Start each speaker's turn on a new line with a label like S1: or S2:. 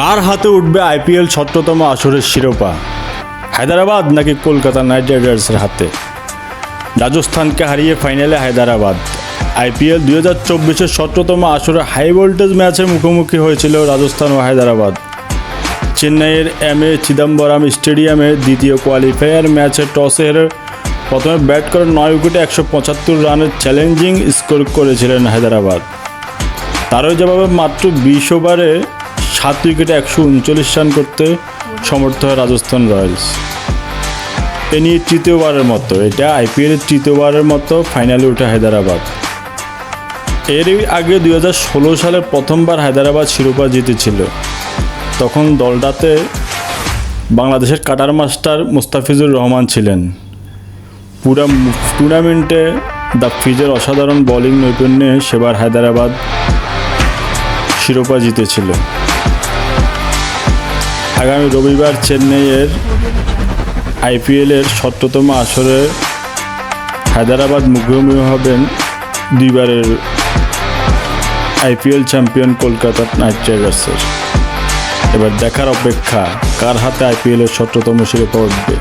S1: কার হাতে উঠবে আইপিএল ষষ্ঠতম আসরের শিরোপা? হায়দ্রাবাদ নাকি কলকাতা নাইট রাইডার্সের হাতে? রাজস্থানকে হারিয়ে ফাইনালে হায়দ্রাবাদ। আইপিএল দুই হাজার চব্বিশের ষষ্ঠতম আসরে হাই ভোল্টেজ ম্যাচে মুখোমুখি হয়েছিল রাজস্থান ও হায়দ্রাবাদ। চেন্নাইয়ের এম এ চিদম্বরম স্টেডিয়ামে দ্বিতীয় কোয়ালিফায়ার ম্যাচে টসে হেরে প্রথমে ব্যাট করে নয় উইকেটে একশো পঁচাত্তর রানের চ্যালেঞ্জিং স্কোর করেছিলেন হায়দ্রাবাদ। তারও জবাবে মাত্র বিশ ওভারে সাত উইকেটে একশো উনচল্লিশ রান করতে সমর্থ হয় রাজস্থান রয়্যালস। এ নিয়ে তৃতীয়বারের মতো, এটা আইপিএলের তৃতীয়বারের মতো ফাইনালে উঠে হায়দ্রাবাদ। এরই আগে দুই হাজার ষোলো সালে প্রথমবার হায়দ্রাবাদ শিরোপা জিতেছিল। তখন দলটাতে বাংলাদেশের কাটার মাস্টার মুস্তাফিজুর রহমান ছিলেন। পুরা টুর্নামেন্টে দ্য ফিজের অসাধারণ বোলিং নৈপুণ্যে সেবার হায়দ্রাবাদ শিরোপা জিতেছিল। আগামী রবিবার চেন্নাইয়ের আইপিএলের ষষ্ঠতম আসরে হায়দ্রাবাদ মুখোমুখি হবেন। দুইবারের আইপিএল চ্যাম্পিয়ন কলকাতা নাইট রাইডার্সের। এবার দেখার অপেক্ষা, কার হাতে আইপিএলের ষষ্ঠতম শিরোপা উঠবে?